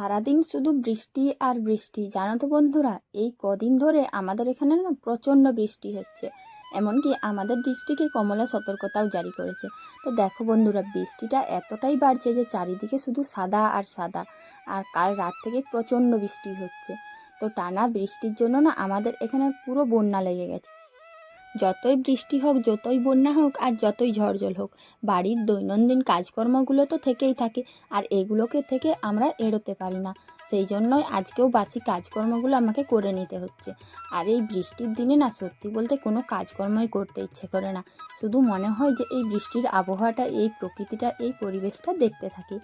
সারাদিন শুধু বৃষ্টি আর বৃষ্টি, জানো তো বন্ধুরা? এই কদিন ধরে আমাদের এখানে না প্রচণ্ড বৃষ্টি হচ্ছে। এমনকি আমাদের ডিস্ট্রিক্টে কমলা সতর্কতাও জারি করেছে। তো দেখো বন্ধুরা, বৃষ্টিটা এতটাই বাড়ছে যে চারিদিকে শুধু সাদা আর সাদা। আর কাল রাত থেকে প্রচণ্ড বৃষ্টি হচ্ছে। তো টানা বৃষ্টির জন্য না আমাদের এখানে পুরো বন্যা লেগে গেছে। যতই বৃষ্টি হোক, যতই বন্যা হোক, আর যতই ঝড় জল হোক, বাড়ির দৈনন্দিন কাজকর্মগুলো তো থেকেই থাকে, আর এগুলোকে থেকে আমরা এড়োতে পারি না। সেই জন্যই আজকেও বাসি কাজকর্মগুলো আমাকে করে নিতে হচ্ছে। আর এই বৃষ্টির দিনে না, সত্যি বলতে কোনো কাজকর্মই করতে ইচ্ছে করে না। শুধু মনে হয় যে এই বৃষ্টির আবহাওয়াটা, এই প্রকৃতিটা, এই পরিবেশটা দেখতে থাকি।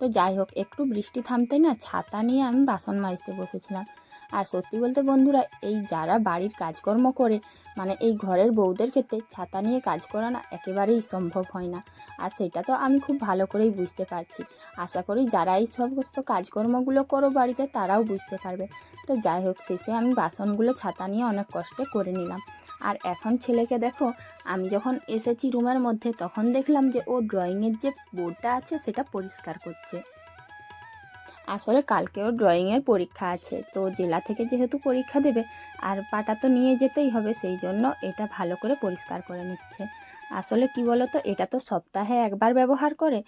তো যাই হোক, একটু বৃষ্টি থামতেই না, ছাতা নিয়ে আমি বাসন মাজতে বসেছিলাম। আর সত্যি বলতে বন্ধুরা, এই যারা বাড়ির কাজকর্ম করে মানে এই ঘরের বউদের ক্ষেত্রে ছাতা নিয়ে কাজ করা না একেবারেই সম্ভব হয় না। আর সেটা তো আমি খুব ভালো করেই বুঝতে পারছি। আশা করি যারা এই সমস্ত কাজকর্মগুলো করো বাড়িতে, তারাও বুঝতে পারবে। তো যাই হোক, শেষে আমি বাসনগুলো ছাতা নিয়ে অনেক কষ্টে করে নিলাম। আর এখন ছেলেকে দেখো, আমি যখন এসেছি রুমের মধ্যে, তখন দেখলাম যে ও ড্রয়িংয়ের যে বোর্ডটা আছে, সেটা পরিষ্কার করছে। আসলে কালকেও ড্রয়িংয়ের পরীক্ষা আছে। তো জেলা থেকে যেহেতু পরীক্ষা দেবে, আর পাটা তো নিয়ে যেতেই হবে, সেই জন্য এটা ভালো করে পরিষ্কার করে নিচ্ছে। আসলে কি বলতো, এটা তো সপ্তাহে একবার ব্যবহার করে,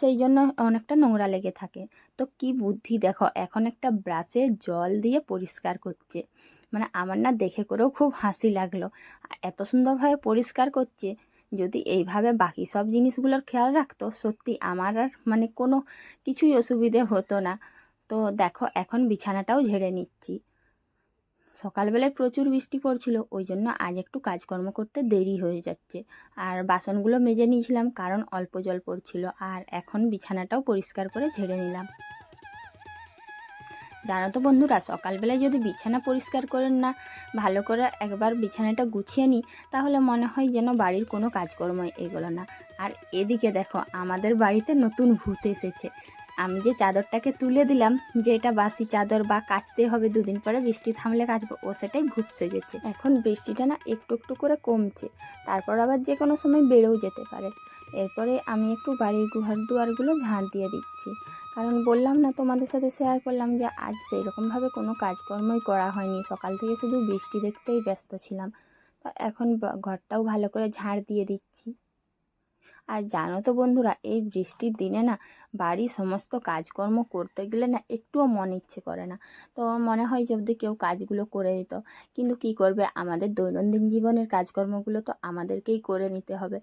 সেই জন্য অনেকটা নোংরা লেগে থাকে। তো কি বুদ্ধি দেখো, এখন একটা ব্রাশে জল দিয়ে পরিষ্কার করছে। মানে আমার না দেখে করেও খুব হাসি লাগল। এত সুন্দরভাবে পরিষ্কার করছে যদি এইভাবে বাকি সব জিনিসগুলোর খেয়াল রাখতো, সত্যি আমার আর মানে কোনো কিছুই অসুবিধে হতো না। তো দেখো, এখন বিছানাটাও ঝেড়ে নিচ্ছি। সকালবেলায় প্রচুর বৃষ্টি পড়ছিল, ওই জন্য আজ একটু কাজকর্ম করতে দেরি হয়ে যাচ্ছে। আর বাসনগুলো মেজে নিয়েছিলাম, কারণ অল্প জল পড়ছিল, আর এখন বিছানাটাও পরিষ্কার করে ঝেড়ে নিলাম। জানো তো বন্ধুরা, সকালবেলায় যদি বিছানা পরিষ্কার করেন না, ভালো করে একবার বিছানাটা গুছিয়ে নিই, তাহলে মনে হয় যেন বাড়ির কোনো কাজকর্ম এগোলো না। আর এদিকে দেখো, আমাদের বাড়িতে নতুন ভূত এসেছে। আমি যে চাদরটাকে তুলে দিলাম, যে এটা বাসি চাদর বা কাচতে হবে, দুদিন পরে বৃষ্টি থামলে কাচবো, ও সেটাই ভূত সেজেছে। এখন বৃষ্টিটা না একটু একটু করে কমছে, তারপর আবার যে কোনো সময় বেড়েও যেতে পারে। এরপরে আমি একটু বাড়ির গুহার দুয়ারগুলো ঝাড় দিয়ে দিচ্ছি। কারণ বললাম না তোমাদের সাথে শেয়ার করলাম যে, আজ সেই রকমভাবে কোনো কাজকর্মই করা হয়নি। সকাল থেকে শুধু বৃষ্টি দেখতেই ব্যস্ত ছিলাম। তো এখন ঘরটাও ভালো করে ঝাড় দিয়ে দিচ্ছি। আর জানো তো বন্ধুরা, এই বৃষ্টির দিনে না বাড়ির সমস্ত কাজকর্ম করতে গেলে না একটুও মন ইচ্ছে করে না। তো মনে হয় যদি কেউ কাজগুলো করে দিত, কিন্তু কি করবে? আমাদের দৈনন্দিন জীবনের কাজকর্মগুলো তো আমাদেরকেই করে নিতে হবে।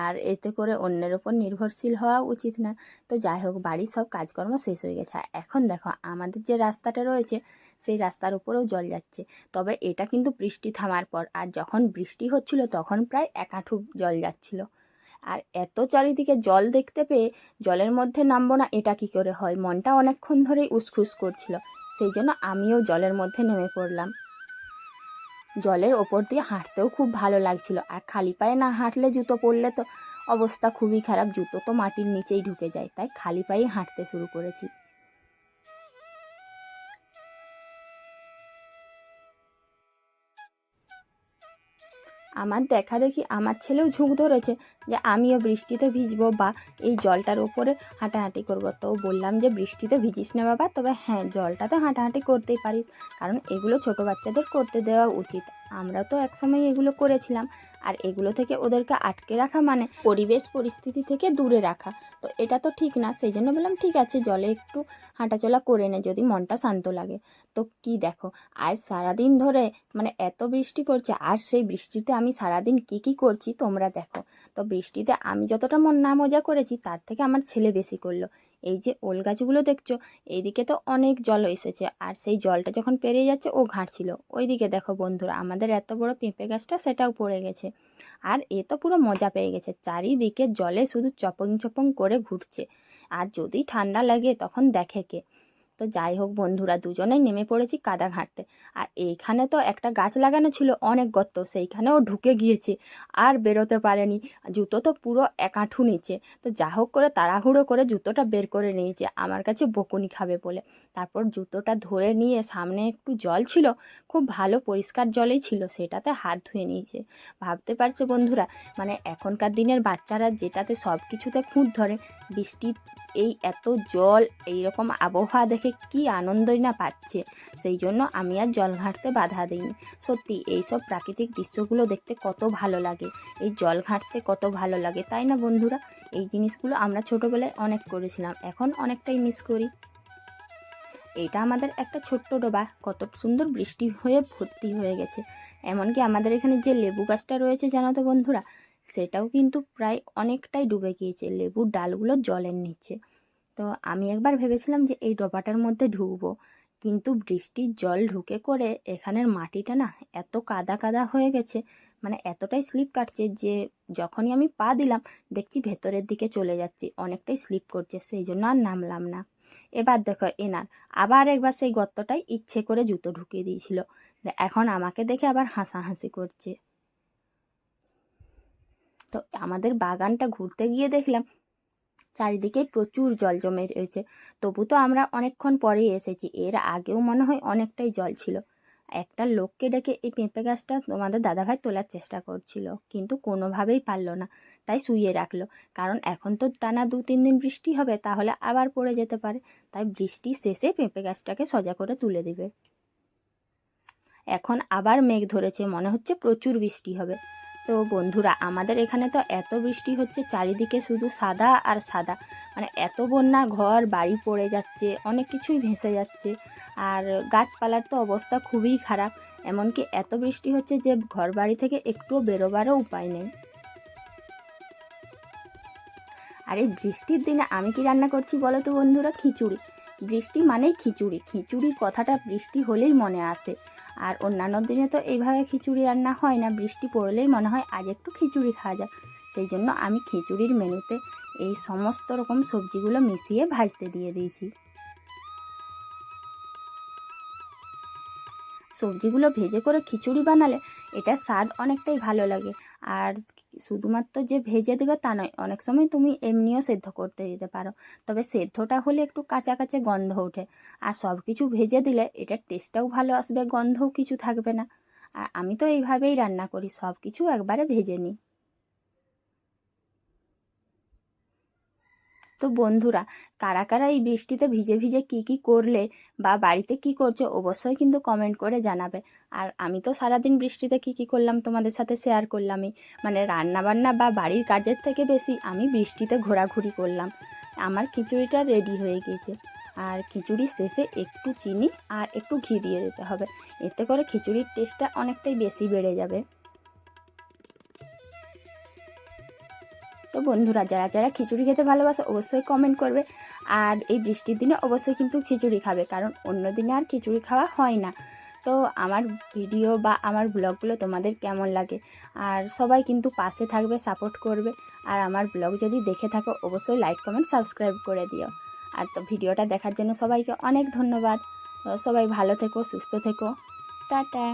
আর এতে করে অন্যের ওপর নির্ভরশীল হওয়া উচিত না। তো যাই হোক, বাড়ির সব কাজকর্ম শেষ হয়ে গেছে। এখন দেখো, আমাদের যে রাস্তাটা রয়েছে, সেই রাস্তার উপরেও জল যাচ্ছে। তবে এটা কিন্তু বৃষ্টি থামার পর, আর যখন বৃষ্টি হচ্ছিল তখন প্রায় এক হাঁটু জল যাচ্ছিল। আর এত চারিদিকে জল দেখতে পেয়ে জলের মধ্যে নামবো না, এটা কি করে হয়? মনটা অনেকক্ষণ ধরেই উসখুস করছিল। সেই জন্য আমিও জলের মধ্যে নেমে পড়লাম। জলের ওপর দিয়ে হাঁটতেও খুব ভালো লাগছিল। আর খালি পায়ে না হাঁটলে জুতো পরলে তো অবস্থা খুবই খারাপ। জুতো তো মাটির নিচেই ঢুকে যায়, তাই খালি পায়ে হাঁটতে শুরু করেছি। আমার দেখা দেখি আমার ছেলেও ঝুঁক ধরেছে যে আমিও বৃষ্টিতে ভিজবো বা এই জলটার ওপরে হাঁটাহাঁটি করব। তো বললাম যে, বৃষ্টিতে ভিজিস না বাবা, তবে হ্যাঁ জলটাতে হাঁটাহাঁটি করতেই পারিস। কারণ এগুলো ছোট বাচ্চাদের করতে দেওয়া উচিত। আমরা তো একসময় এগুলো করেছিলাম। আর এগুলো থেকে ওদেরকে আটকে রাখা মানে পরিবেশ পরিস্থিতি থেকে দূরে রাখা। তো এটা তো ঠিক না, সেই জন্য বললাম, ঠিক আছে, জলে একটু হাঁটাচলা করে নে যদি মনটা শান্ত লাগে। তো কি দেখো, আজ সারাদিন ধরে মানে এত বৃষ্টি পড়ছে, আর সেই বৃষ্টিতে আমি সারাদিন কি কি করছি তোমরা দেখো। তো বৃষ্টিতে আমি যতটা মন না মজা করেছি, তার থেকে আমার ছেলে বেশি করল। এই যে ওল গাছগুলো দেখছ, এইদিকে তো অনেক জল এসেছে, আর সেই জলটা যখন পেরিয়ে যাচ্ছে ও ঘাঁটছিল। ওইদিকে দেখো বন্ধুরা, আমাদের এত বড় পেঁপে গাছটা সেটাও পড়ে গেছে। আর এ তো পুরো মজা পেয়ে গেছে, চারিদিকে জলে শুধু চপং চপং করে ঘুরছে। আর যদি ঠান্ডা লাগে তখন দেখে কে। তো যাই হোক বন্ধুরা, দুজনেই নেমে পড়েছি কাদা ঘাঁটতে। আর এইখানে তো একটা গাছ লাগানো ছিল অনেক গর্ত, সেইখানেও ঢুকে গিয়েছে, আর বেরোতে পারেনি। জুতো তো পুরো একাঠু নিচে, তো যা হোক করে তাড়াহুড়ো করে জুতোটা বের করে নিয়েছে, আমার কাছে বকুনি খাবে বলে। তারপর জুতোটা ধরে নিয়ে সামনে একটু জল ছিল, খুব ভালো পরিষ্কার জলেই ছিল, সেটাতে হাত ধুয়ে নিয়েছে। ভাবতে পারছ বন্ধুরা মানে এখনকার দিনের বাচ্চারা যেটাতে সব কিছুতে খুঁত ধরে বৃষ্টি, এই এত জল এই রকম আবহাওয়া দেখে কি আনন্দই না পাচ্ছে। সেই জন্য আমি আর জল ঘাঁটতে বাধা দিইনি। সত্যি, এইসব প্রাকৃতিক দৃশ্যগুলো দেখতে কত ভালো লাগে। এই জল ঘাঁটতে কত ভালো লাগে, তাই না বন্ধুরা? এই জিনিসগুলো আমরা ছোটোবেলায় অনেক করেছিলাম, এখন অনেকটাই মিস করি। এটা আমাদের একটা ছোট্ট ডোবা, কত সুন্দর বৃষ্টি হয়ে ভর্তি হয়ে গেছে। এমনকি আমাদের এখানে যে লেবু গাছটা রয়েছে, জানো তো বন্ধুরা? সেটাও কিন্তু প্রায় অনেকটাই ডুবে গিয়েছে। লেবুর ডালগুলো জলের নিচে। তো আমি একবার ভেবেছিলাম যে এই ডোবাটার মধ্যে ঢুকবো। কিন্তু বৃষ্টির জল ঢুকে করে এখানের মাটিটা না এত কাদা কাদা হয়ে গেছে মানে এতটাই স্লিপ কাটছে যে যখনই আমি পা দিলাম, দেখছি ভেতরের দিকে চলে যাচ্ছি, অনেকটাই স্লিপ করছে, সেই জন্য আর নামলাম না। এবার দেখো এনার, আবার একবার সেই গর্তটাই ইচ্ছে করে জুতো ঢুকিয়ে দিয়েছিল। এখন আমাকে দেখে আবার হাসাহাসি করছে। তো আমাদের বাগানটা ঘুরতে গিয়ে দেখলাম। চারিদিকে প্রচুর জল জমে রয়েছে। তবু তো আমরা অনেকক্ষণ পরেই এসেছি। এর আগেও মনে হয় অনেকটাই জল ছিল। একটা লোককে ডেকে এই পেঁপে গাছটা তোমাদের দাদাভাই তোলার চেষ্টা করছিল, কিন্তু কোনোভাবেই পারল না। তাই শুইয়ে রাখল। কারণ এখন তো টানা দু তিন দিন বৃষ্টি হবে, তাহলে আবার পড়ে যেতে পারে। তাই বৃষ্টি শেষে পেঁপে গাছটাকে সজা করে তুলে দিবে। এখন আবার মেঘ ধরেছে। মনে হচ্ছে প্রচুর বৃষ্টি হবে। তো বন্ধুরা, আমাদের এখানে তো এত বৃষ্টি হচ্ছে, চারিদিকে শুধু সাদা আর সাদা। মানে এত বন্যা, ঘর, বাড়ি পড়ে যাচ্ছে, অনেক কিছুই ভেসে যাচ্ছে। আর গাছপালার তো অবস্থা খুবই খারাপ, এমনকি এত বৃষ্টি হচ্ছে যে ঘর বাড়ি থেকে একটুও বেরোবারও উপায় নেই। আর এই বৃষ্টির দিনে আমি কি রান্না করছি বলো তো বন্ধুরা? খিচুড়ি। বৃষ্টি মানেই খিচুড়ি। খিচুড়ির কথাটা বৃষ্টি হলেই মনে আসে। আর অন্যান্য দিনে তো এইভাবে খিচুড়ি রান্না হয় না। বৃষ্টি পড়লেই মনে হয় আজ একটু খিচুড়ি খাওয়া যাক। সেই জন্য আমি খিচুড়ির মেনুতে এই সমস্ত রকম সবজিগুলো মিশিয়ে ভাজতে দিয়ে দিয়েছি। সবজিগুলো ভেজে করে খিচুড়ি বানালে এটা স্বাদ অনেকটাই ভালো লাগে। আর শুধুমাত্র যে ভেজে দেবে তা নয়, অনেক সময় তুমি এমনিও সেদ্ধ করতে দিতে পারো। তবে সেদ্ধটা হলে একটু কাঁচা কাঁচা গন্ধ ওঠে। আর সব কিছু ভেজে দিলে এটার টেস্টটাও ভালো আসবে, গন্ধও কিছু থাকবে না। আর আমি তো এইভাবেই রান্না করি সব কিছু একবারে ভেজে নিই। তো বন্ধুরা, কারা কারা এই বৃষ্টিতে ভিজে ভিজে কি কি করলে বা বাড়িতে কি করছ অবশ্যই কিন্তু কমেন্ট করে জানাবে। আর আমি তো সারাদিন বৃষ্টিতে কি কি করলাম তোমাদের সাথে শেয়ার করলামই। মানে রান্না বান্না বা বাড়ির কাজের থেকে বেশি আমি বৃষ্টিতে ঘোরাঘুরি করলাম। আমার খিচুড়িটা রেডি হয়ে গিয়েছে। আর খিচুড়ির শেষে একটু চিনি আর একটু ঘি দিয়ে দিতে হবে। এতে করে খিচুড়ির টেস্টটা অনেকটাই বেশি বেড়ে যাবে। তো বন্ধুরা, যারা যারা খিচুড়ি খেতে ভালোবাসে অবশ্যই কমেন্ট করবে। আর এই বৃষ্টির দিনে অবশ্যই কিন্তু খিচুড়ি খাবে, কারণ অন্য দিনে আর খিচুড়ি খাওয়া হয় না। তো আমার ভিডিও বা আমার ব্লগগুলো তোমাদের কেমন লাগে? আর সবাই কিন্তু পাশে থাকবে সাপোর্ট করবে। আর আমার ব্লগ যদি দেখে থাকো, অবশ্যই লাইক কমেন্ট সাবস্ক্রাইব করে দিও। আর তো ভিডিওটা দেখার জন্য সবাইকে অনেক ধন্যবাদ। সবাই ভালো থেকো, সুস্থ থেকো। টাটা।